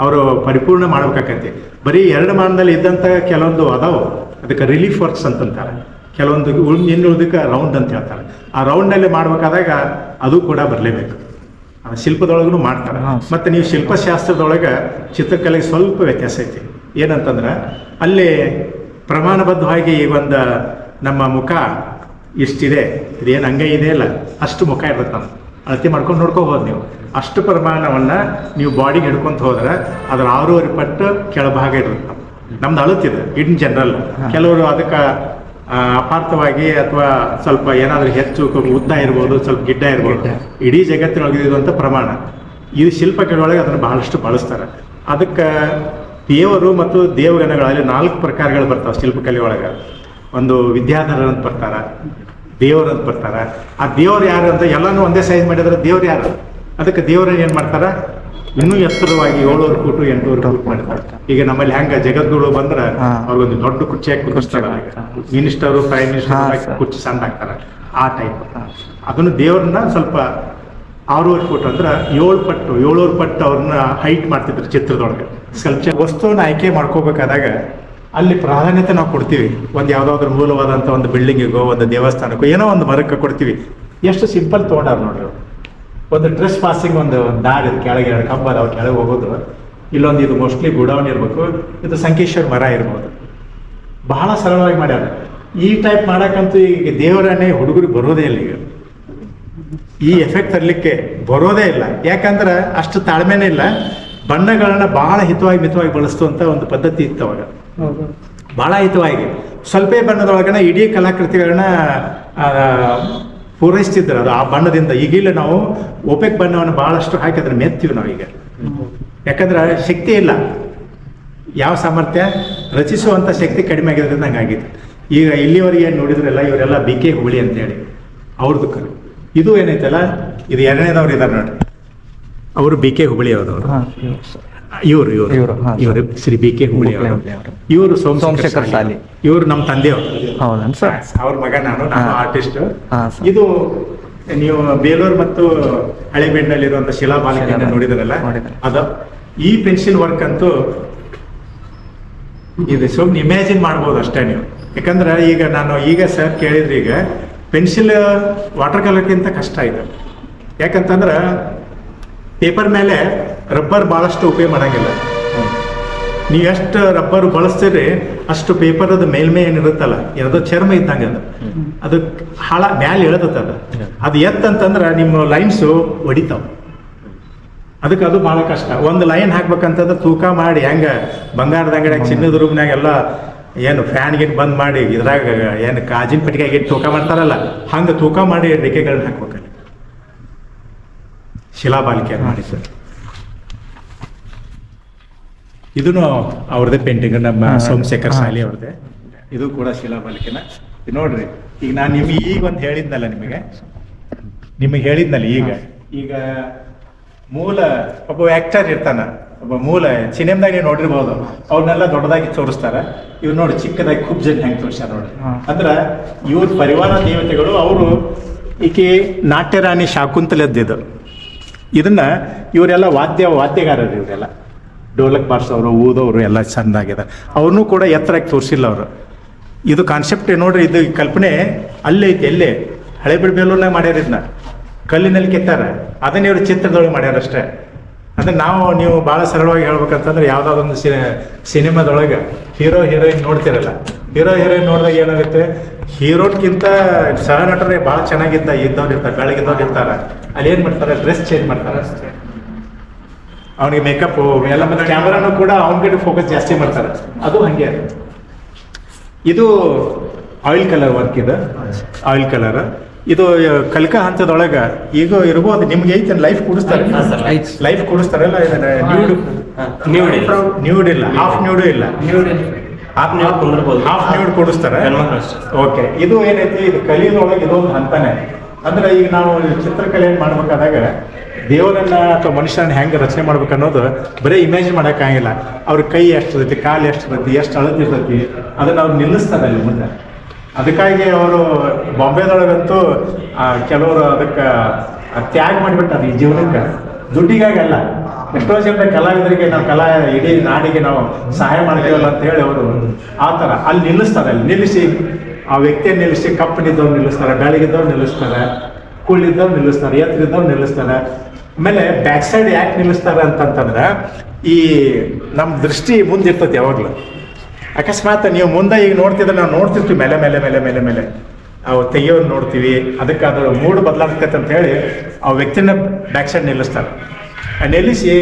ಅವರು ಪರಿಪೂರ್ಣ ಮಾಡ್ಬೇಕಾಕತಿ ಬರೀ ಎರಡು ಮಾನದಲ್ಲಿ ಇದ್ದಂಥ ಕೆಲವೊಂದು ಅದಾವು. ಅದಕ್ಕೆ ರಿಲೀಫ್ ವರ್ಕ್ಸ್ ಅಂತಂತಾರೆ. ಕೆಲವೊಂದು ಉಳ್ ಇನ್ನು ರೌಂಡ್ ಅಂತ ಹೇಳ್ತಾರೆ. ಆ ರೌಂಡ್ನಲ್ಲಿ ಮಾಡ್ಬೇಕಾದಾಗ ಅದು ಕೂಡ ಬರಲೇಬೇಕು. ಶಿಲ್ಪದೊಳಗೂ ಮಾಡ್ತಾರೆ. ಮತ್ತು ನೀವು ಶಿಲ್ಪಶಾಸ್ತ್ರದೊಳಗೆ ಚಿತ್ರಕಲೆಗೆ ಸ್ವಲ್ಪ ವ್ಯತ್ಯಾಸ ಐತಿ. ಏನಂತಂದ್ರೆ ಅಲ್ಲಿ ಪ್ರಮಾಣಬದ್ಧವಾಗಿ ಈ ಒಂದು ನಮ್ಮ ಮುಖ ಇಷ್ಟಿದೆ ಇದೇನು ಹಂಗೆ ಇದೆ ಅಲ್ಲ ಅಷ್ಟು ಮುಖ ಇರುತ್ತೆ ಅಳತೆ ಮಾಡ್ಕೊಂಡು ನೋಡ್ಕೋಬೋದು ನೀವು. ಅಷ್ಟು ಪ್ರಮಾಣವನ್ನ ನೀವು ಬಾಡಿಗೆ ಹಿಡ್ಕೊಂತ ಹೋದ್ರೆ ಅದ್ರ ಆರೂವರೆ ಪಟ್ಟು ಕೆಳಭಾಗ ಇರುತ್ತೆ ನಮ್ದು ಅಳತೆ ಅಳುತ್ತಿದೆ ಇನ್ ಜನರಲ್ ಕೆಲವರು ಅದಕ್ಕೆ ಅಪಾರ್ಥವಾಗಿ ಅಥವಾ ಸ್ವಲ್ಪ ಏನಾದರೂ ಹೆಚ್ಚು ಉದ್ದ ಇರ್ಬೋದು ಸ್ವಲ್ಪ ಗಿಡ್ಡ ಇರ್ಬೋದು. ಇಡೀ ಜಗತ್ತಿನೊಳಗೆ ಇರುವಂಥ ಪ್ರಮಾಣ. ಇದು ಶಿಲ್ಪಗಳೊಳಗೆ ಅದನ್ನು ಬಹಳಷ್ಟು ಬಳಸ್ತಾರೆ. ಅದಕ್ಕೆ ದೇವರು ಮತ್ತು ದೇವಗಣಗಳಲ್ಲಿ ನಾಲ್ಕು ಪ್ರಕಾರಗಳು ಬರ್ತಾವೆ ಶಿಲ್ಪಕಲೆ ಒಳಗೆ ಒಂದು ವಿದ್ಯಾಧರ ಅಂತ ಬರ್ತಾರ ದೇವರು ಅಂತ ಬರ್ತಾರ. ಆ ದೇವ್ರು ಯಾರು ಅಂತ ಎಲ್ಲಾನು ಒಂದೇ ಸೈಜ್ ಮಾಡಿದ್ರೆ ದೇವ್ರು ಯಾರು? ಅದಕ್ಕೆ ದೇವ್ರನ್ನ ಏನು ಮಾಡ್ತಾರ? ಇನ್ನೂ ಎತ್ತರವಾಗಿ ಏಳುವರೆ ಫೂಟು ಎಂಟೂವರೆ ಫೂಟ್ ಮಾಡ್ತಾರೆ ಈಗ ನಮ್ಮಲ್ಲಿ ಹೆಂಗ ಜಗದ್ಗುರು ಬಂದ್ರ. ಅವ್ರಿಗೊಂದು ದೊಡ್ಡ ಕುರ್ಚಿ ಹಾಕಿ ಕುರ್ಸ್ತಾರ. Minister prime minister. ಕುರ್ಚಿ ಸಣ್ಣ ಹಾಕ್ತಾರ ಆ ಟೈಪ್ ಅದನ್ನು ದೇವ್ರನ್ನ ಸ್ವಲ್ಪ ಆರೂವರೆ ಫುಟ್ ಅಂದ್ರೆ ಏಳು ಪಟ್ಟು ಏಳೂರು ಪಟ್ಟು ಅವ್ರನ್ನ ಹೈಟ್ ಮಾಡ್ತಿದ್ರು ಚಿತ್ರದೊಳಗೆ. ಸ್ಕಲ್ಪ್ಚರ್ ವಸ್ತುವನ್ನ ಆಯ್ಕೆ ಮಾಡ್ಕೋಬೇಕಾದಾಗ ಅಲ್ಲಿ ಪ್ರಾಧಾನ್ಯತೆ ನಾವು ಕೊಡ್ತೀವಿ. ಒಂದು ಯಾವ್ದಾದ್ರು ಮೂಲವಾದಂತ ಒಂದು ಬಿಲ್ಡಿಂಗಿಗೋ ಒಂದು ದೇವಸ್ಥಾನಕ್ಕೋ ಏನೋ ಒಂದು ಮರಕ್ಕೆ ಕೊಡ್ತೀವಿ. ಎಷ್ಟು ಸಿಂಪಲ್ ತೊಗೊಂಡಾರ ನೋಡ್ರಿ. ಒಂದು ಟ್ರೆಸ್ ಪಾಸಿಂಗ್ ಒಂದು ದಾರಿ ಕೆಳಗೆ ಎರಡು ಕಂಬ ಅದಾವ ಕೆಳಗೆ ಹೋಗೋದು. ಇಲ್ಲೊಂದು ಇದು ಮೋಸ್ಟ್ಲಿ ಗುಡೌನ್ ಇರಬೇಕು. ಇದು ಸಂಕೇಶ್ವರ ಮರ ಇರ್ಬೋದು. ಬಹಳ ಸರಳವಾಗಿ ಮಾಡ್ಯಾರ. ಈ ಟೈಪ್ ಮಾಡೋಕ್ಕಂತೂ ಈಗ ದೇವರನ್ನೇ ಹುಡುಗರಿಗೆ ಬರೋದೇ ಇಲ್ಲ ಈಗ. ಈ ಎಫೆಕ್ಟ್ ತರಲಿಕ್ಕೆ ಬರೋದೇ ಇಲ್ಲ. ಯಾಕಂದ್ರೆ ಅಷ್ಟು ತಾಳ್ಮೆನೇ ಇಲ್ಲ. ಬಣ್ಣಗಳನ್ನ ಬಹಳ ಹಿತವಾಗಿ ಮಿತವಾಗಿ ಬಳಸ್ತುವಂಥ ಒಂದು ಪದ್ಧತಿ ಇತ್ತು ಅವಾಗ. ಬಹಳ ಹಿತವಾಗಿ. ಸ್ವಲ್ಪ ಬಣ್ಣದೊಳಗನ ಇಡೀ ಕಲಾಕೃತಿಗಳನ್ನ ಪೂರೈಸ್ತಿದ್ರು. ಅದು ಆ ಬಣ್ಣದಿಂದ. ಈಗಿಲ್ಲ ನಾವು ಒಪೆಕ್ ಬಣ್ಣವನ್ನು ಬಹಳಷ್ಟು ಹಾಕಿ ಮೆತ್ತಿವಿ ಮೆತ್ತೀವಿ ನಾವೀಗ ಯಾಕಂದ್ರೆ ಶಕ್ತಿ ಇಲ್ಲ. ಯಾವ ಸಾಮರ್ಥ್ಯ? ರಚಿಸುವಂಥ ಶಕ್ತಿ ಕಡಿಮೆ ಆಗಿರೋದ್ರಿಂದ ಹಂಗಾಗಿತ್ತು. ಈಗ ಇಲ್ಲಿವರೆಗೆ ಏನು ನೋಡಿದ್ರಲ್ಲ, ಇವರೆಲ್ಲ ಬಿ ಕೆ ಹುಳಿ ಅಂತೇಳಿ. ಅವ್ರದ್ದು ಕರು ಇದು ಏನೈತಲ್ಲ? ಇದು ಎರಡನೇದವ್ರು ಇದ್ದಾರೆ ನೋಡ್ರಿ. ಅವರು ಬಿ ಕೆ ಹುಬ್ಳಿ ಇವರು ಇವರು. ಇವ್ರು, ಹಾ, ಇವರು ಶ್ರೀ ಬಿ ಕೆ ಹುಬಳಿ ಹುಬ್ಳಿ ಅವರು. ಅವರು. ಇವರು ಸೋಮಶೇಖರ್ ಸೋಮಶೇಖರ್ ಶಾಲಿ. ಶಾಲಿ ಇವರು ನಮ್ಮ ತಂದೆಯವರು. ಹೌದನ್ ಸರ್? ಅವ್ರ ಮಗ ನಾನು ನಾನು ಹಾ. ಆರ್ಟಿಸ್ಟ್. ಹಾ, ಸರ್. ಇದು ನೀವು ಬೇಲೂರು ಮತ್ತು ಹಳೆಬೀಡಿನಲ್ಲಿರುವಂಥ ಶಿಲಾಬಾಲಿಕೆಯನ್ನು ಶಿಲಾಬಾಲಿಕೆ. ನೋಡಿದ್ರಲ್ಲ? ಅದ ಅದು ಈ ಪೆನ್ಸಿಲ್ ವರ್ಕ್ ಅಂತೂ ಇದು ಸುಮ್ಮನೆ ಇಮ್ಯಾಜಿನ್ ಮಾಡ್ಬೋದು ಅಷ್ಟೇ ನೀವು. ಯಾಕಂದ್ರೆ ಈಗ ನಾನು ಈಗ ಸರ್ ಕೇಳಿದ್ರೆ ಈಗ ಪೆನ್ಸಿಲ್ ವಾಟರ್ ಕಲರ್ಗಿಂತ ಕಷ್ಟ ಇದೆ. ಯಾಕಂತಂದ್ರೆ ಪೇಪರ್ ಮೇಲೆ ರಬ್ಬರ್ ಭಾಳಷ್ಟು ಉಪಯೋಗ ಮಾಡಂಗಿಲ್ಲ. ನೀವು ಎಷ್ಟು ರಬ್ಬರ್ ಬಳಸ್ತೀರಿ ಅಷ್ಟು ಪೇಪರದ ಮೇಲ್ಮೈ ಏನಿರುತ್ತಲ್ಲ ಯಾವುದೋ ಚರ್ಮ ಇದ್ದಂಗೆ ಅದು. ಅದು ಹಾಳ ಮ್ಯಾಲೆ ಇಳದತ್ತ ಅದು. ಅದು ಎತ್ತಂತಂದ್ರೆ ನಿಮ್ಮ ಲೈನ್ಸು ಹೊಡಿತಾವ ಅದಕ್ಕೆ ಅದು ಭಾಳ ಕಷ್ಟ. ಒಂದು ಲೈನ್ ಹಾಕ್ಬೇಕಂತಂದ್ರೆ ತೂಕ ಮಾಡಿ ಹೆಂಗೆ ಬಂಗಾರದ ಅಂಗಡಿಯಾಗ ಚಿನ್ನದ ರೂಮ್ನಾಗ ಎಲ್ಲ ಏನು ಫ್ಯಾನ್ ಗಿಟ್ ಬಂದ್ ಮಾಡಿ ಇದ್ರಾಗ ಏನು ಕಾಜಿನ ಪಟ್ಟಿಗೆ ತೂಕ ಮಾಡ್ತಾರಲ್ಲ ಹಂಗೆ ತೂಕ ಮಾಡಿ ರೇಖೆಗಳನ್ನ ಹಾಕ್ಬೇಕಲ್ಲಿ. ಶಿಲಾಬಾಲಿಕೆ ಮಾಡಿ ಸರ್ ಇದನ್ನು ಅವ್ರದೇ ಪೇಂಟಿಂಗ್ ನಮ್ಮ ಸೋಮಶೇಖರ್. ಶಾಲಿ ಅವ್ರದ್ದೇ. ಇದು ಕೂಡ ಶಿಲಾಬಾಲಿಕೆನ ನೋಡ್ರಿ ಈಗ ನಾನು ನಿಮ್ಗೆ ಈಗ ಒಂದು ಹೇಳಿದ್ನಲ್ಲ ನಿಮಗೆ? ನಿಮಗೆ ಹೇಳಿದ್ನಲ್ಲ ಈಗ? ಈಗ ಮೂಲ ಒಬ್ಬ ಆಕ್ಟರ್ ಇರ್ತಾನ ಒಬ್ಬ ಮೂಲ ಸಿನಿಮಾದಾಗ ನೀವು ನೋಡಿರ್ಬೋದು. ಅವ್ರನ್ನೆಲ್ಲ ದೊಡ್ಡದಾಗಿ ತೋರಿಸ್ತಾರ. ಇವ್ರು ನೋಡಿ ಚಿಕ್ಕದಾಗಿ ಖುಬ್ ಜನ ಹೆಂಗೆ ತೋರಿಸ್ತಾರ ನೋಡಿ. ಅಂದ್ರ ಇವ್ರ ಪರಿವಾರ ದೇವತೆಗಳು ಅವರು ಈಕೆ ನಾಟ್ಯರಾಣಿ ಶಾಕುಂತಲದ್ದಿದ್ದು ಇದನ್ನ ಇವರೆಲ್ಲ ವಾದ್ಯ ವಾದ್ಯಗಾರರು ಇವರೆಲ್ಲ. ಡೋಲಕ್ ಬಾರ್ಸೋರು ಊದೋರು ಎಲ್ಲ ಚೆಂದಾಗಿದೆ. ಅವ್ರನ್ನೂ ಕೂಡ ಎತ್ತರಕ್ಕೆ ತೋರಿಸಿಲ್ಲ ಅವರು. ಇದು ಕಾನ್ಸೆಪ್ಟ್ ನೋಡ್ರಿ, ಇದು ಕಲ್ಪನೆ ಅಲ್ಲೇ ಐತೆ ಎಲ್ಲೇ ಹಳೆ ಬೇಲೂರ್ನಾಗ ಮಾಡ್ಯಾರ ಇದನ್ನ ಕಲ್ಲಿನಲ್ಲಿ ಕೆತ್ತಾರ. ಅದನ್ನ ಇವರು ಚಿತ್ರದೊಳಗೆ ಮಾಡ್ಯಾರ ಅಷ್ಟೇ. ಅಂದ್ರೆ ನಾವು, ನೀವು ಭಾಳ ಸರಳವಾಗಿ ಹೇಳ್ಬೇಕಂತಂದ್ರೆ ಯಾವ್ದಾದೊಂದು ಸಿನಿಮಾದೊಳಗೆ ಹೀರೋ, ಹೀರೋಯಿನ್ ನೋಡ್ತಿರಲ್ಲ. ಹೀರೋ, ಹೀರೋಯಿನ್ ನೋಡಿದಾಗ ಏನಾಗುತ್ತೆ? ಹೀರೋಕ್ಕಿಂತ ಸಹ ನಟರೇ ಭಾಳ ಚೆನ್ನಾಗಿದ್ದ, ಇದ್ದವ್ರು ಇರ್ತಾರೆ, ಬೆಳಗಿದ್ದವ್ರು ಇರ್ತಾರೆ. ಅಲ್ಲಿ ಏನು ಮಾಡ್ತಾರೆ? ಡ್ರೆಸ್ ಚೇಂಜ್ ಮಾಡ್ತಾರೆ. ಅವನಿಗೆ ಮೇಕಪ್ ಎಲ್ಲ ಮತ್ತೆ ಕ್ಯಾಮ್ರಾನು ಕೂಡ ಅವನ ಕಡೆ ಫೋಕಸ್ ಜಾಸ್ತಿ ಮಾಡ್ತಾರೆ. ಅದು ಹಂಗೆ. ಇದು ಆಯಿಲ್ ಕಲರ್ ವರ್ಕ್ ಇದೆ. ಆಯಿಲ್ ಕಲರ್ ಇದು ಕಲ್ಕ ಹಂತದೊಳಗ ಈಗ ಇರ್ಬೋದು ನಿಮ್ಗೆ ಐತೆ ಲೈಫ್ ಕೂಡಿಸ್ತಾರೆ. ಲೈಫ್ ಕೂಡಿಸ್ತಾರಲ್ಲ ನ್ಯೂಡ್ ಇಲ್ಲ. ನ್ಯೂಡ್ ಇಲ್ಲ. ಹಾಫ್ ನ್ಯೂಡ್ ಇಲ್ಲ. ಹಾಫ್ ನೀವು ಕುಂದಿರ್ಬೋದು ಹಾಫ್ ನ್ಯೂಡ್ ಕೂಡಿಸ್ತಾರೆ. ಓಕೆ ಇದು ಏನೈತಿ ಇದು ಕಲಿಯೋದ್ರೊಳಗೆ ಇದೊಂದು ಹಂತನೇ. ಅಂದ್ರೆ ಈಗ ನಾವು ಚಿತ್ರಕಲೆ ಮಾಡ್ಬೇಕಾದಾಗ ದೇವರನ್ನ ಅಥವಾ ಮನುಷ್ಯನ ಹೆಂಗೆ ರಚನೆ ಮಾಡ್ಬೇಕು ಅನ್ನೋದು ಬರೀ ಇಮ್ಯಾಜಿನ್ ಮಾಡೋಕ್ಕಾಗಿಲ್ಲ ಅವ್ರ ಕೈ ಎಷ್ಟು ಇರ್ತೈತಿ ಕಾಲು ಎಷ್ಟು ಇರ್ತೈತಿ ಎಷ್ಟು ಅಳತಿರ್ತೈತಿ ಅದನ್ನ ಅವ್ರು ನಿಲ್ಲಿಸ್ತಾರೆ ಅಲ್ಲಿ ಮುಂದೆ. ಅದಕ್ಕಾಗಿ ಅವರು ಬಾಂಬೆದೊಳಗಂತೂ ಕೆಲವರು ಅದಕ್ಕೆ ತ್ಯಾಗ ಮಾಡಿಬಿಟ್ಟಾರೆ ಈ ಜೀವನಕ್ಕೆ. ದುಡ್ಡಿಗಾಗಿ ಅಲ್ಲ. ಎಷ್ಟೋ ಜನ ಕಲಾವಿದರಿಗೆ ನಾವು ಕಲಾ, ಇಡೀ ನಾಡಿಗೆ ನಾವು ಸಹಾಯ ಮಾಡ್ತೀವಲ್ಲ ಅಂತ ಹೇಳಿ ಅವರು ಆ ಥರ ಅಲ್ಲಿ ನಿಲ್ಲಿಸ್ತಾರೆ ಅಲ್ಲಿ. ನಿಲ್ಲಿಸಿ, ಆ ವ್ಯಕ್ತಿಯನ್ನು ನಿಲ್ಲಿಸಿ, ಕಪ್ಪನಿದ್ದವ್ರು ನಿಲ್ಲಿಸ್ತಾರೆ, ಬೆಳಗಿದ್ದವ್ರು ನಿಲ್ಲಿಸ್ತಾರೆ ಕುಳ್ಳಿದ್ದವ್ರು ನಿಲ್ಲಿಸ್ತಾರೆ, ಎತ್ತರಿದ್ದವ್ರು ನಿಲ್ಲಿಸ್ತಾರೆ. ಆಮೇಲೆ ಬ್ಯಾಕ್ ಸೈಡ್ ಯಾಕೆ ನಿಲ್ಲಿಸ್ತಾರೆ ಅಂತಂತಂದ್ರೆ, ಈ ನಮ್ಮ ದೃಷ್ಟಿ ಮುಂದಿರ್ತೈತಿ ಯಾವಾಗಲೂ. ಅಕಸ್ಮಾತ್ ನೀವು ಮುಂದೆ ಈಗ ನೋಡ್ತಿದ್ರೆ ನಾವು ನೋಡ್ತಿರ್ತೀವಿ, ಮೇಲೆ ಮೇಲೆ ಮೇಲೆ ಮೇಲೆ ಮೇಲೆ. ಅವು ತೆಗಿಯೋರು ನೋಡ್ತೀವಿ, ಅದಕ್ಕೆ ಅದ್ರ ಮೂಡ್ ಬದಲಾಗ್ತೈತೆ ಅಂತ ಹೇಳಿ ಆ ವ್ಯಕ್ತಿನ ಬ್ಯಾಕ್ ಸೈಡ್ ನಿಲ್ಲಿಸ್ತಾರೆ ನಿಲ್ಲಿಸಿ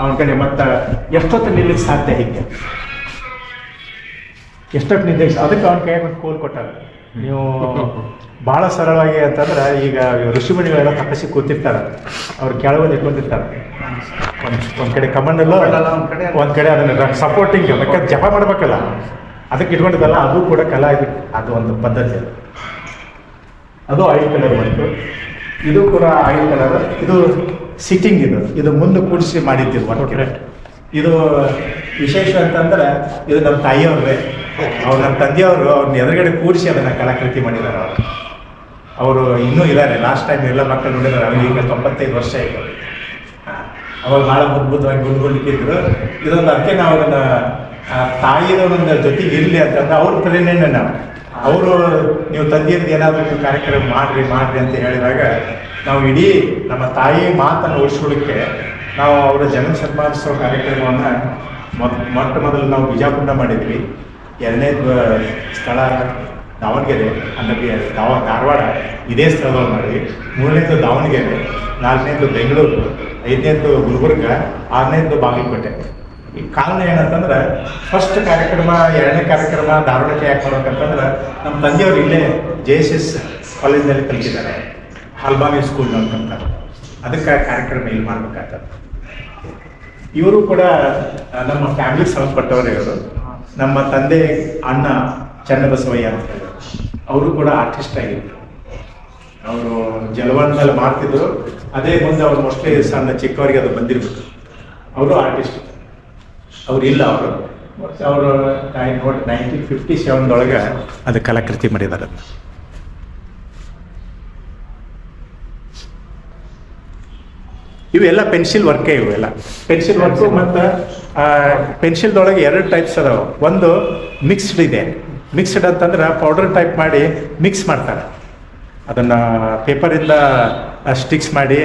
ಅವನ ಕಡೆ ಮತ್ತೆ ಎಷ್ಟೊತ್ತು ನಿಲ್ಲಿಕ್ಕೆ ಸಾಧ್ಯ ಹೀಗೆ? ಎಷ್ಟೊತ್ತು ನಿಲ್ಲಿಸಿ? ಅದಕ್ಕೆ ಅವನ ಕೈಯಾಗ ಒಂದು ಕೋಲ್ ಕೊಟ್ಟಾರ. ನೀವು ಬಹಳ ಸರಳವಾಗಿ ಅಂತಂದ್ರೆ ಈಗ ಋಷಿಮುನಿಗಳೆಲ್ಲ ತಪಸ್ಸಿ ಕೂತಿರ್ತಾರೆ. ಅವ್ರು ಕೆಳಗೆ ಇಟ್ಕೊಂಡಿರ್ತಾರೆ ಒಂದು ಒಂದ್ ಕಡೆ ಕಮಂಡಲ್ಲ ಕಮಂಡಲ ಒಂದ್ ಕಡೆ ಅದನ್ನ ಸಪೋರ್ಟಿಂಗ್ ಯಾಕೆ ಜಪ ಮಾಡ್ಬೇಕಲ್ಲ. ಅದಕ್ಕೆ ಇಟ್ಕೊಂಡಿದ್ದಲ್ಲ ಅದು ಕೂಡ ಕಲಾ ಇದು ಅದು ಒಂದು ಪದ್ಧತಿ ಅದು. ಅದು ಆಯಿಲ್ ಕಲರ್ ಬಂತು. ಇದು ಕೂಡ ಆಯಿಲ್ ಕಲರ್. ಇದು ಸಿಟ್ಟಿಂಗ್ ಇದು. ಇದು ಮುಂದೆ ಕೂಡಿಸಿ ಮಾಡಿದ್ದು ವರ್ಕ್ ಇದು ವಿಶೇಷ ಅಂತಂದ್ರೆ ಇದು ನಮ್ಮ ತಾಯಿಯವ್ರೇ ಅವ್ರು ನಮ್ಮ ತಂದೆಯವರು ಅವ್ರನ್ನ ಎದುರುಗಡೆ ಕೂಡಿಸಿ ಅದನ್ನ ಕಲಾಕೃತಿ ಮಾಡಿದ್ದಾರೆ ಅವರು. ಅವರು ಇನ್ನೂ ಇದ್ದಾರೆ. ಲಾಸ್ಟ್ ಟೈಮ್ ಎಲ್ಲ ಮಕ್ಕಳು ನೋಡಿದ್ದಾರೆ. ಅವ್ರಿಗೆ ಈಗ ತೊಂಬತ್ತೈದು ವರ್ಷ ಆಯ್ತು. ಅವಾಗ ಭಾಳ ಮುದ್ಬುದ್ಧವಾಗಿ ಗುಂಡ್ಗುಂಡಿಕ್ಕಿದ್ರು ಇದೊಂದು ಅದಕ್ಕೆ ನಾವು ಅದನ್ನ ತಾಯಿಯ ಒಂದು ಜೊತೆಗೆ ಇರಲಿ ಅಂತಂದ್ರೆ ಅವ್ರ ಪ್ರೇರಣೆ ನಾವು. ಅವರು, ನೀವು ತಂದೆಯಿಂದ ಏನಾದರೂ ಕಾರ್ಯಕ್ರಮ ಮಾಡ್ರಿ ಮಾಡ್ರಿ ಅಂತ ಹೇಳಿದಾಗ ನಾವು ಇಡೀ ನಮ್ಮ ತಾಯಿ ಮಾತನ್ನು ಉಳಿಸ್ಕೊಳ್ಳಿಕ್ಕೆ ನಾವು ಅವರ ಜನ್ಮ ಶತಮಾನೋತ್ಸವ ಕಾರ್ಯಕ್ರಮವನ್ನು ಮೊದ್, ಮೊಟ್ಟ ಮೊದಲು ನಾವು ಬಿಜಾಪುರ ಮಾಡಿದ್ವಿ. ಎರಡನೇ ಸ್ಥಳ ದಾವಣಗೆರೆ, ಅಂದರೆ ದಾವ, ಧಾರವಾಡ ಇದೇ ಸ್ಥಳದಲ್ಲಿ ಮಾಡಿ. ಮೂರನೇದು ದಾವಣಗೆರೆ, ನಾಲ್ಕನೇದು ಬೆಂಗಳೂರು, ಐದನೇದು ಗುಲ್ಬರ್ಗ, ಆರನೇದು ಬಾಗಲಕೋಟೆ. ಈ ಕಾರಣ ಏನಂತಂದ್ರೆ ಫಸ್ಟ್ ಕಾರ್ಯಕ್ರಮ, ಎರಡನೇ ಕಾರ್ಯಕ್ರಮ ಧಾರವಾಡಕ್ಕೆ ಯಾಕೆ ಮಾಡ್ಬೇಕಂತಂದ್ರೆ ನಮ್ಮ ತಂದೆಯವರು ಇಲ್ಲೇ ಜೆ ಎಸ್ ಎಸ್ ಕಾಲೇಜ್ನಲ್ಲಿ ಕಲಿತಿದ್ದಾರೆ. ಹಲ್ಬಾಮಿ ಸ್ಕೂಲ್ ಅಂತ ಅದಕ್ಕೆ ಕಾರ್ಯಕ್ರಮ ಇಲ್ಲಿ ಮಾಡ್ಬೇಕಾಗ್ತದೆ. ಇವರು ಕೂಡ, ನಮ್ಮ ಫ್ಯಾಮಿಲಿ ಸಂಬಂಧಪಟ್ಟವರು ಇವರು. ನಮ್ಮ ತಂದೆ ಅಣ್ಣ ಚನ್ನಬಸವಯ್ಯ. ಅಂತ ಅವರು ಕೂಡ ಆರ್ಟಿಸ್ಟ್ ಆಗಿದ್ರು. ಅವರು ಜಲವಾಣದಲ್ಲಿ ಮಾಡ್ತಿದ್ರು. ಅದೇ ಮುಂದೆ ಅವ್ರು ಮೋಸ್ಟ್ಲಿ ಸಣ್ಣ ಚಿಕ್ಕವರಿಗೆ ಅದು ಬಂದಿರ್ಬೇಕು. ಅವರು ಆರ್ಟಿಸ್ಟ್ ಅವ್ರು ಇಲ್ಲ ಅವರು. ಅವರು ನೋಡಿ ನೈನ್ಟೀನ್ ಫಿಫ್ಟಿ ಸೆವೆನ್ದೊಳಗೆ ಅದು ಕಲಾಕೃತಿ ಮಾಡಿದ್ದಾರೆ. ಇವೆಲ್ಲ ಪೆನ್ಸಿಲ್ ವರ್ಕೇ ಇವೆಲ್ಲ. ಪೆನ್ಸಿಲ್ ವರ್ಕು ಮತ್ತು ಪೆನ್ಸಿಲ್ದೊಳಗೆ ಎರಡು ಟೈಪ್ಸ್ ಅದಾವೆ. ಒಂದು ಮಿಕ್ಸ್ಡ್ ಇದೆ. ಮಿಕ್ಸ್ಡ್ ಅಂತಂದ್ರೆ ಪೌಡರ್ ಟೈಪ್ ಮಾಡಿ ಮಿಕ್ಸ್ ಮಾಡ್ತಾರೆ. ಅದನ್ನು ಪೇಪರಿಂದ ಸ್ಟಿಕ್ಸ್ ಮಾಡಿ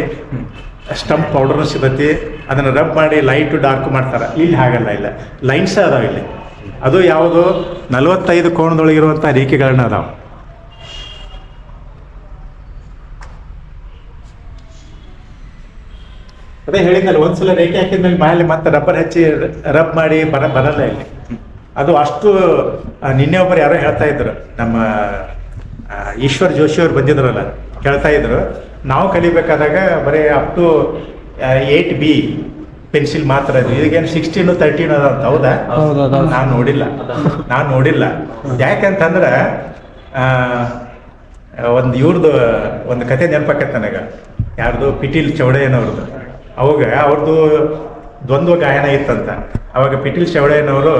ಸ್ಟಂಪ್ ಪೌಡರ್ ಸಿಗತಿ ಅದನ್ನು ರಬ್ ಮಾಡಿ ಲೈಟ್ ಡಾರ್ಕ್ ಮಾಡ್ತಾರೆ. ಇಲ್ಲಿ ಹಾಗಲ್ಲ ಇಲ್ಲ. ಲೈನ್ಸ್ ಅದಾವ ಇಲ್ಲಿ. ಅದು ಯಾವುದು? ನಲವತ್ತೈದು ಕೋಣದೊಳಗಿರುವಂಥ ರೇಖೆಗಳನ್ನ ಅದಾವೆ. ಅದೇ ಹೇಳಿದ್ನಲ್ಲ, ಒಂದ್ಸಲ ರೇಖೆ ಹಾಕಿದ್ಮೇಲೆ ಮೇಲೆ ಮತ್ತೆ ರಬ್ಬರ್ ಹಚ್ಚಿ ರಬ್ ಮಾಡಿ ಬರ ಬರಲ್ಲ ಇಲ್ಲಿ. ಅದು ಅಷ್ಟು ನಿನ್ನೆ ಒಬ್ಬರು ಯಾರೋ ಹೇಳ್ತಾ ಇದ್ರು. ನಮ್ಮ ಈಶ್ವರ್ ಜೋಶಿ ಅವ್ರು ಬಂದಿದ್ರಲ್ಲ ಕೇಳ್ತಾ ಇದ್ರು. ನಾವು ಕಲಿಬೇಕಾದಾಗ ಬರೀ up to eight B pencil ಮಾತ್ರ ಅದು. ಈಗೇನು ಸಿಕ್ಸ್ಟೀನು ತರ್ಟೀನ್ ಅದ ಅಂತ. ಹೌದಾ? ನಾನು ನೋಡಿಲ್ಲ. ನಾನು ನೋಡಿಲ್ಲ. ಯಾಕಂತಂದ್ರೆ ಒಂದು ಇವ್ರದ್ದು ಒಂದು ಕತೆ ನೆನಪಾಕತ್ತೆ ನನಗೆ. ಯಾರ್ದು? ಪಿಟೀಲ್ ಚೌಡಯ್ಯನವ್ರದ್ದು ಅವಾಗ ಅವ್ರದ್ದು ದ್ವಂದ್ವ ಗಾಯನ ಇತ್ತಂತ. ಅವಾಗ ಪಿಟೀಲ್ ಚೌಡಯ್ಯನವರು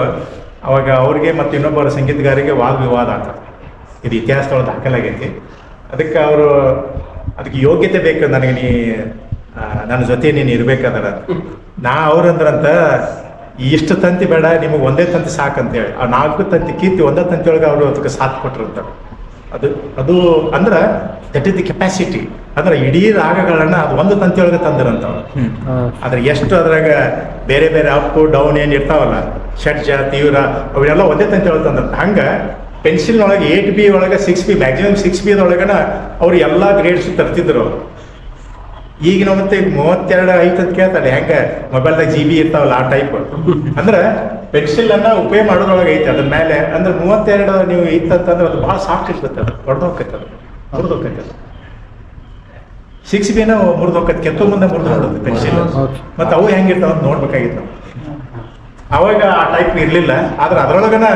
ಅವಾಗ ಅವ್ರಿಗೆ ಮತ್ತು ಇನ್ನೊಬ್ಬರ ಸಂಗೀತಗಾರಿಗೆ ವಾದ ವಿವಾದ ಆತ ಇದು ಇತಿಹಾಸದೊಳಗೆ ದಾಖಲಾಗೈತಿ. ಅದಕ್ಕೆ ಅವರು, ಅದಕ್ಕೆ ಯೋಗ್ಯತೆ ಬೇಕು ನನಗೆ ನೀ ನನ್ನ ಜೊತೆ ನೀನು ಇರ್ಬೇಕಾದ್ರೆ ನಾ ಅವ್ರಂದ್ರಂತ ಇಷ್ಟು ತಂತಿ ಬೇಡ, ನಿಮಗೆ ಒಂದೇ ತಂತಿ ಸಾಕಂತೇಳಿ. ಆ ನಾಲ್ಕು ತಂತಿ ಕೀರ್ತಿ ಒಂದೇ ತಂತಿ ಒಳಗೆ ಅವರು ಅದಕ್ಕೆ ಸಾಥ್ ಕೊಟ್ರಂತ ಅದು ಅದು ಅಂದ್ರೆ ದಟ್ ಇಸ್ ದಿ ಕೆಪಾಸಿಟಿ ಅಂದ್ರೆ ಇಡೀ ರಾಗಗಳನ್ನ ಅದು ಒಂದು ತಂತಿ ಒಳಗೆ ತಂದ್ರಂತ ಆದ್ರೆ ಎಷ್ಟು ಅದ್ರಾಗ ಬೇರೆ ಬೇರೆ ಅಪ್ ಡೌನ್ ಏನ್ ಇರ್ತಾವಲ್ಲ ಷಡ್ಜ ತೀವ್ರ ಅವೆಲ್ಲ ಒಂದೇ ತಂತಿ ಒಳಗೆ ತಂದ್ರಂತ ಹಂಗ ಪೆನ್ಸಿಲ್ ಒಳಗೆ ಏಟ್ ಬಿ ಒಳಗೆ six B maximum six B ಒಳಗನ ಅವ್ರು ಎಲ್ಲ ಗ್ರೇಡ್ಸ್ ತರ್ತಿದ್ರು. ಈಗ ಈಗಿನ ಮತ್ತೆ ಮೂವತ್ತೆರಡು ಐತೆ ಅಂತ ಕೇಳ್ತಾರೆ ಹೆಂಗ ಮೊಬೈಲ್ದಾಗ ಜಿ ಬಿ ಇರ್ತಾವಲ್ಲ ಆ ಟೈಪ್ ಅಂದ್ರೆ ಪೆನ್ಸಿಲ್ ಅನ್ನ ಉಪಯೋಗ ಮಾಡೋದ್ರೊಳಗೆ ಐತೆ ಅದ್ರ ಮೇಲೆ. ಅಂದ್ರೆ ಮೂವತ್ತೆರಡು ನೀವು ಇತ್ತಂತಂದ್ರೆ ಅದು ಭಾಳ ಸಾಫ್ಟ್ ಇರ್ತದೆ ಅದು ಹೊಡೆದೋಕೈತೆ ಅದು ಮುರಿದೋಕೈತೆ ಅದು. ಸಿಕ್ಸ್ ಬಿನ ಮುರಿದೋಕೈತೆ ಕೆತ್ತು ಮುಂದೆ ಮುರಿದು ನೋಡೋದು ಪೆನ್ಸಿಲ್ ಮತ್ತೆ ಅವು ಹೆಂಗಿರ್ತಾವ ಅಂತ ನೋಡ್ಬೇಕಾಗಿತ್ತು. ಅವಾಗ ಆ ಟೈಪ್ ಇರಲಿಲ್ಲ ಆದ್ರೆ ಅದರೊಳಗನ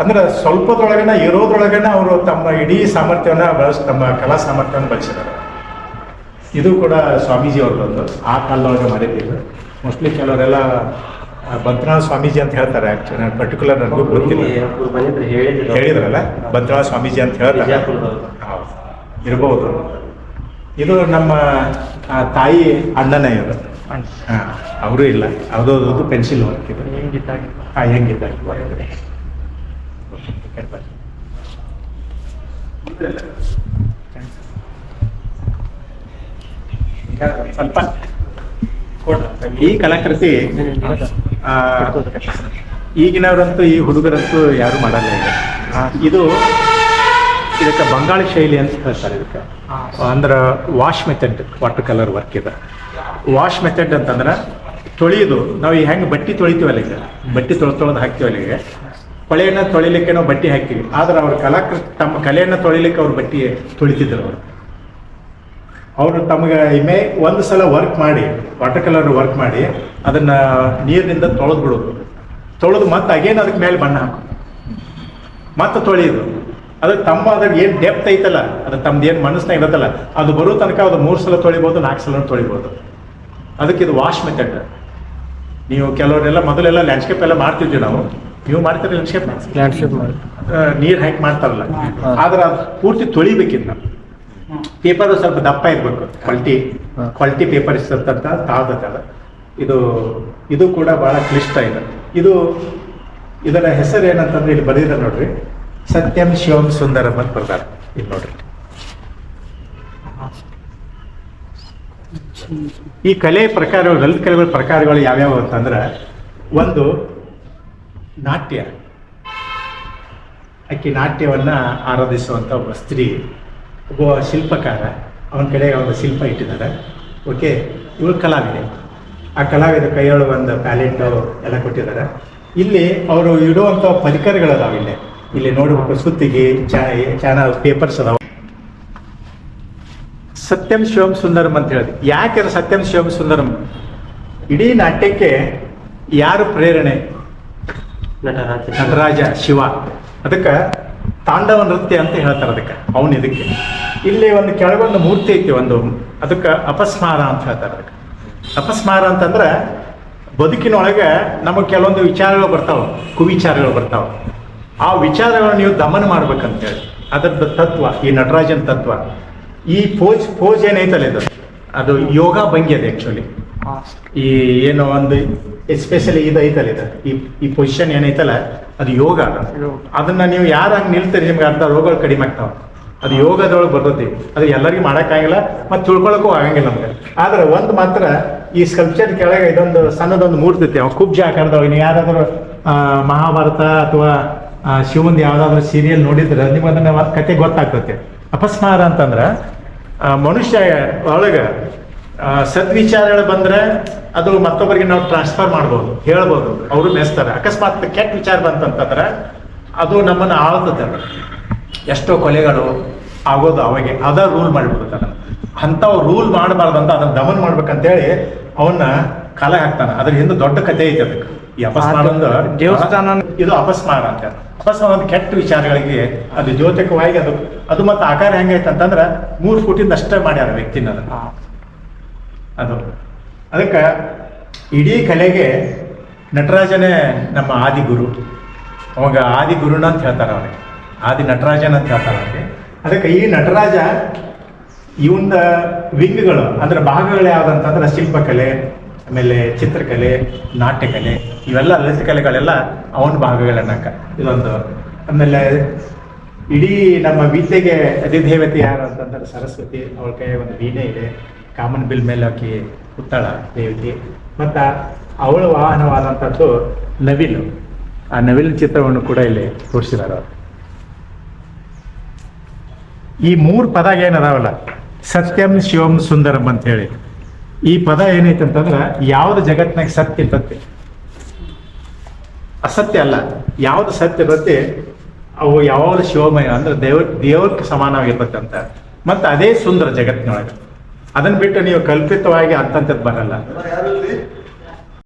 ಅಂದ್ರೆ ಸ್ವಲ್ಪದೊಳಗನ ಇರೋದ್ರೊಳಗನ ಅವರು ತಮ್ಮ ಇಡೀ ಸಾಮರ್ಥ್ಯವನ್ನ ಬಳಸ್ ತಮ್ಮ ಕಲಾ ಸಾಮರ್ಥ್ಯವನ್ನು ಬಳಸಿದ್ದಾರೆ. ಇದು ಕೂಡ ಸ್ವಾಮೀಜಿ ಅವ್ರದ್ದು ಆ ಕಾಲದೊಳಗೆ ಮಾಡಿದ್ದೀವಿ ಮೋಸ್ಟ್ಲಿ ಕೆಲವರೆಲ್ಲ ಆ, ಸ್ವಾಮೀಜಿ ಅಂತ ಹೇಳ್ತಾರೆ ಆಕ್ಚುಲಿ ಪರ್ಟಿಕ್ಯುಲರ್ ನನಗೂ ಗೊತ್ತಿಲ್ಲ. ಹೇಳಿದ್ರಲ್ಲ? ಭದ್ರಾ ಸ್ವಾಮೀಜಿ ಅಂತ ಹೇಳ್ತಾರೆ. ಇರಬಹುದು ಹೌದು. ಇರ್ಬೋದು. ಇದು ನಮ್ಮ ತಾಯಿ ಅಣ್ಣನೇ ಇವರು. ಹಾಂ ಅವರು ಇಲ್ಲ. ಅದೊಂದು ಪೆನ್ಸಿಲ್ ವರ್ಕ್ ಇದೆ. ಹಾಂ ಹೆಂಗಿದ್ದಾಗ ಸ್ವಲ್ಪ. ಈ ಕಲಾಕೃತಿ ಈಗಿನವರಂತೂ, ಈ ಹುಡುಗರಂತೂ ಯಾರು ಮಾಡಲ್ಲ ಇದು ಇದಕ್ಕೆ ಬಂಗಾಳಿ ಶೈಲಿ ಅಂತ ಹೇಳ್ತಾರೆ ಇದಕ್ಕೆ. ಅಂದ್ರೆ wash method, water colour work ಇದೆ. ವಾಶ್ ಮೆಥಡ್ ಅಂತಂದ್ರೆ ತೊಳೆಯೋದು. ನಾವು ಈ ಹೆಂಗೆ ಬಟ್ಟೆ ತೊಳಿತೀವಲ್ಲ ಈಗ. ಬಟ್ಟೆ ತೊಳೆದು ತೊಳೆದು ಹಾಕ್ತೀವಲ್ಲ ಈಗ. ಕೊಳೆಯನ್ನು ತೊಳಿಲಿಕ್ಕೆ ನಾವು ಬಟ್ಟೆ ಹಾಕ್ತೀವಿ. ಆದ್ರೆ ಅವ್ರ ಕಲಾಕೃತಿ ತಮ್ಮ ಕಲೆಯನ್ನು ತೊಳಿಲಿಕ್ಕೆ ಅವ್ರ ಬಟ್ಟೆ ತೊಳಿತಿದ್ರು ಅವರು. ಅವರು ತಮಗೆ ಇಮೇ ಒಂದು ಸಲ ವರ್ಕ್ ಮಾಡಿ ವಾಟರ್ ಕಲರ್ ವರ್ಕ್ ಮಾಡಿ ಅದನ್ನ ನೀರಿನಿಂದ ತೊಳೆದು ಬಿಡೋದು. ತೊಳೆದು ಮತ್ತೆ ಅಗೇನ್ ಅದಕ್ಕೆ ಮೇಲೆ ಬಣ್ಣ ಹಾಕೋದು ಮತ್ತೆ ತೊಳೆಯೋದು. ಅದು ತಮ್ಮ ಅದ್ರ ಏನು ಡೆಪ್ತ್ ಐತಲ್ಲ ಅದು ತಮ್ದು ಏನು ಮನಸ್ಸಿನಾಗ ಇರುತ್ತಲ್ಲ ಅದು ಬರೋ ತನಕ ಅದು ಮೂರು ಸಲ ತೊಳಿಬೋದು ನಾಲ್ಕು ಸಲ ತೊಳಿಬೋದು. ಅದಕ್ಕೆ ಇದು ವಾಶ್ ಮೆಥಡ್ ನೀವು ಕೆಲವರೆಲ್ಲ ಮೊದಲೆಲ್ಲ ಲ್ಯಾಂಡ್ಸ್ಕೇಪ್ ಎಲ್ಲ ಮಾಡ್ತಿದ್ವಿ ನಾವು. ನೀವು ಮಾಡ್ತೀರಿ? ಲ್ಯಾಂಡ್ಸ್ಕೇಪ್ ಲ್ಯಾಂಡ್ಸ್ಕೇಪ್ ಮಾಡಿ ನೀರು ಹ್ಯಾಕ್ ಮಾಡ್ತಾರಲ್ಲ. ಆದ್ರೆ ಅದು ಪೂರ್ತಿ ತೊಳಿಬೇಕಿನ್ನ. ಪೇಪರ್ ಸ್ವಲ್ಪ ದಪ್ಪ ಇರಬೇಕು ಕ್ವಾಲಿಟಿ. ಕ್ವಾಲಿಟಿ ಪೇಪರ್ ಇರ್ತಕ್ಕಂಥ ತಾಳ್ದತ್ತಲ್ಲ ಇದು ಇದು ಕೂಡ ಬಹಳ ಕ್ಲಿಷ್ಟ ಇದೆ. ಇದು ಇದರ ಹೆಸರು ಏನಂತಂದ್ರೆ ಇಲ್ಲಿ ಬರೆದಿದ್ದಾರೆ ನೋಡ್ರಿ. ಸತ್ಯಂ ಶಿವಂ ಸುಂದರಂ ಅಂತ ಬರ್ತಾರೆ ಇಲ್ಲಿ ನೋಡ್ರಿ. ಈ ಕಲೆ ಪ್ರಕಾರಗಳು ಲಲಿತ ಕಲೆಗಳ ಪ್ರಕಾರಗಳು ಯಾವ್ಯಾವ ಅಂತಂದ್ರೆ ಒಂದು ನಾಟ್ಯ. ಅಕ್ಕಿ ನಾಟ್ಯವನ್ನ ಆರಾಧಿಸುವಂಥ ಒಬ್ಬ ಸ್ತ್ರೀ. ಒಬ್ಬ ಶಿಲ್ಪಕಾರ ಅವನ ಕಡೆ ಒಂದು ಶಿಲ್ಪ ಇಟ್ಟಿದ್ದಾರೆ. ಓಕೆ ಇವಳು ಕಲಾವಿದೆ. ಆ ಕಲಾವಿದ ಕೈಯೊಳಗೆ ಒಂದು ಪ್ಯಾಲೆಟ್ ಎಲ್ಲ ಕೊಟ್ಟಿದ್ದಾರೆ. ಇಲ್ಲಿ ಅವರು ಇಡುವಂಥ ಪರಿಕರಗಳದಾವೆ ಇಲ್ಲಿ. ಇಲ್ಲಿ ನೋಡಬೇಕು ಸುತ್ತಿಗೆ ಚಾನಲ್ ಪೇಪರ್ಸ್ ಅದಾವ. ಸತ್ಯಂ ಶಿವಂ ಸುಂದರಂ ಅಂತ ಹೇಳಿದೆ ಯಾಕೆ ಸತ್ಯಂ ಶಿವಂ ಸುಂದರಂ? ಇಡೀ ನಾಟ್ಯಕ್ಕೆ ಯಾರು ಪ್ರೇರಣೆ? ನಟರಾಜ. ನಟರಾಜ ಶಿವ. ಅದಕ್ಕೆ ತಾಂಡವ ನೃತ್ಯ ಅಂತ ಹೇಳ್ತಾರೆ ಅದಕ್ಕೆ, ಅವನು ಇದಕ್ಕೆ. ಇಲ್ಲಿ ಒಂದು ಕೆಳಗೊಂದು ಮೂರ್ತಿ ಐತಿ ಒಂದು, ಅದಕ್ಕೆ ಅಪಸ್ಮಾರ ಅಂತ ಹೇಳ್ತಾರೆ ಅದಕ್ಕೆ. ಅಪಸ್ಮಾರ ಅಂತಂದ್ರೆ ಬದುಕಿನೊಳಗೆ ನಮಗೆ ಕೆಲವೊಂದು ವಿಚಾರಗಳು ಬರ್ತಾವೆ, ಕುವಿಚಾರಗಳು ಬರ್ತಾವೆ. ಆ ವಿಚಾರಗಳನ್ನು ನೀವು ದಮನ ಮಾಡ್ಬೇಕಂತೇಳಿ, ಅದರದ್ದು ತತ್ವ, ಈ ನಟರಾಜನ ತತ್ವ. ಈ ಪೋಜ್ ಪೋಜ್ ಏನೈತಲ್ಲ ಇದು? ಅದು ಯೋಗ ಭಂಗಿ ಅದು ಆ್ಯಕ್ಚುಲಿ ಈ ಏನೋ ಒಂದು ಎಸ್ಪೆಷಲಿ ಇದು ಐತಲ್ಲ ಇದು? ಈ ಈ ಪೊಸಿಷನ್ ಏನೈತಲ್ಲ? ಅದು ಯೋಗ ಅದು ಅದನ್ನ ನೀವು ಯಾರು ಹಂಗೆ ನಿಲ್ತೀರಿ ನಿಮ್ಗೆ ಅಂತ ರೋಗಗಳು ಕಡಿಮೆ ಆಗ್ತಾವ. ಅದು ಯೋಗದೊಳಗೆ ಬರ್ತೈತಿ ಅದು ಎಲ್ಲರಿಗೂ ಮಾಡೋಕ್ಕಾಗಿಲ್ಲ ಮತ್ತು ತಿಳ್ಕೊಳಕ್ಕೂ ಆಗಂಗಿಲ್ಲ ನಮ್ಗೆ. ಆದ್ರೆ ಒಂದು ಮಾತ್ರ ಈ ಸ್ಕಲ್ಪ್ಚರ್ ಕೆಳಗೆ ಇದೊಂದು ಸಣ್ಣದೊಂದು ಮೂರ್ತಿ ಅವ್ ಕುಬ್ಜ ಆಕಾರದವಾಗ ನೀವು ಯಾರಾದರೂ ಮಹಾಭಾರತ ಅಥವಾ ಶಿವಂದು ಯಾವ್ದಾದ್ರು ಸೀರಿಯಲ್ ನೋಡಿದ್ರೆ ನಿಮ್ಗೆ ಅದನ್ನ ಕತೆ ಗೊತ್ತಾಗ್ತೈತೆ. ಅಪಸ್ಮಾರ ಅಂತಂದ್ರೆ ಮನುಷ್ಯ ಒಳಗೆ ಸದ್ವಿಚಾರಗಳು ಬಂದ್ರೆ ಅದು ಮತ್ತೊಬ್ಬರಿಗೆ ನಾವು ಟ್ರಾನ್ಸ್ಫರ್ ಮಾಡ್ಬೋದು ಹೇಳ್ಬೋದು. ಅವರು ಮೆಸ್ತಾರೆ ಅಕಸ್ಮಾತ್ ಕೆಟ್ಟ ವಿಚಾರ ಬಂತಂತಂದ್ರೆ ಅದು ನಮ್ಮನ್ನು ಆಳ್ತದೆ. ಎಷ್ಟೋ ಕೊಲೆಗಳು ಆಗೋದು ಅವಾಗೆ. ಅದ ರೂಲ್ ಮಾಡಿಬಿಡ್ತಾನೆ ಅಂಥವು ರೂಲ್ ಮಾಡಬಾರ್ದಂತ ಅಂತ ಅದನ್ನ ದಮನ ಮಾಡ್ಬೇಕಂತೇಳಿ ಅವನ್ನ ಕಾಲ ಹಾಕ್ತಾನೆ. ಅದ್ರ ಹಿಂದೆ ದೊಡ್ಡ ಕಥೆ ಐತೆ ಅದಕ್ಕೆ. ಈ ದೇವಸ್ಥಾನ- ಇದು ಅಪಸ್ಮಾರ ಅಂತ. ಅಪಸ್ಮಾರ ಒಂದು ಕೆಟ್ಟ ವಿಚಾರಗಳಿಗೆ ಅದು ದ್ಯೋತಕವಾಗಿ ಅದು ಅದು ಮತ್ತೆ ಆಕಾರ ಹೆಂಗೈತೆ ಅಂತಂದ್ರೆ ಮೂರು ಫುಟಿಂದ ಅಷ್ಟೇ ಮಾಡ್ಯಾರ ವ್ಯಕ್ತಿನ ಅದನ್ನ. ಅದು. ಅದಕ್ಕೆ ಇಡೀ ಕಲೆಗೆ ನಟರಾಜನೇ ನಮ್ಮ ಆದಿಗುರು. ಅವಾಗ ಆದಿಗುರುನ ಅಂತ ಹೇಳ್ತಾರೆ ಅವ್ರಿಗೆ. ಆದಿ ನಟರಾಜನ ಅಂತ ಹೇಳ್ತಾರೆ ಅವ್ರಿಗೆ. ಅದಕ್ಕೆ ಈ ನಟರಾಜ ಇವನ್ನ ವಿಂಗ್ಗಳು, ಅಂದ್ರೆ ಭಾಗಗಳು ಯಾವುದಂತಂದ್ರೆ ಶಿಲ್ಪಕಲೆ, ಆಮೇಲೆ ಚಿತ್ರಕಲೆ, ನಾಟ್ಯಕಲೆ, ಇವೆಲ್ಲ ಲಸಿ ಕಲೆಗಳೆಲ್ಲ ಅವನ ಭಾಗಗಳನ್ನಕ್ಕ ಇದೊಂದು. ಆಮೇಲೆ ಇಡೀ ನಮ್ಮ ವಿದ್ಯೆಗೆ ಅಧಿದೇವತೆ ಯಾರು ಅಂತಂದ್ರೆ ಸರಸ್ವತಿ ಅವಳ ಕೈ ಒಂದು ವೀಣೆ ಇದೆ. ಕಾಮನ್ ಬಿಲ್ ಮೇಲೆ ಆಕಿ ಉತ್ತಳ ದೇವಿಗೆ ಮತ್ತು ಅವಳ ವಾಹನವಾದಂಥದ್ದು ನವಿಲು. ಆ ನವಿಲಿನ ಚಿತ್ರವನ್ನು ಕೂಡ ಇಲ್ಲಿ ತೋರಿಸಿದ್ದಾರೆ ಈ ಮೂರು ಪದ ಏನದಾವಲ್ಲ? ಸತ್ಯಂ ಶಿವಂ ಸುಂದರಂ ಅಂತ ಹೇಳಿ ಈ ಪದ ಏನೈತೆ ಅಂತಂದ್ರೆ ಯಾವ್ದು ಜಗತ್ನಾಗ ಸತ್ಯ ಇರ್ತತಿ? ಅಸತ್ಯ ಅಲ್ಲ. ಯಾವ್ದು ಸತ್ಯ ಇರುತ್ತೆ, ಅವು ಯಾವಾಗಲೂ ಶಿವಮಯ ಅಂದ್ರೆ ದೇವ ದೇವಕ್ಕೆ ಸಮಾನವಾಗಿರ್ತದೆ ಅಂತ. ಮತ್ತೆ ಅದೇ ಸುಂದರ ಜಗತ್ತಿನೊಳಗೆ. ಅದನ್ನ ಬಿಟ್ಟು ನೀವು ಕಲ್ಪಿತವಾಗಿ ಅಂತಂತದ್ದು ಬರಲ್ಲ.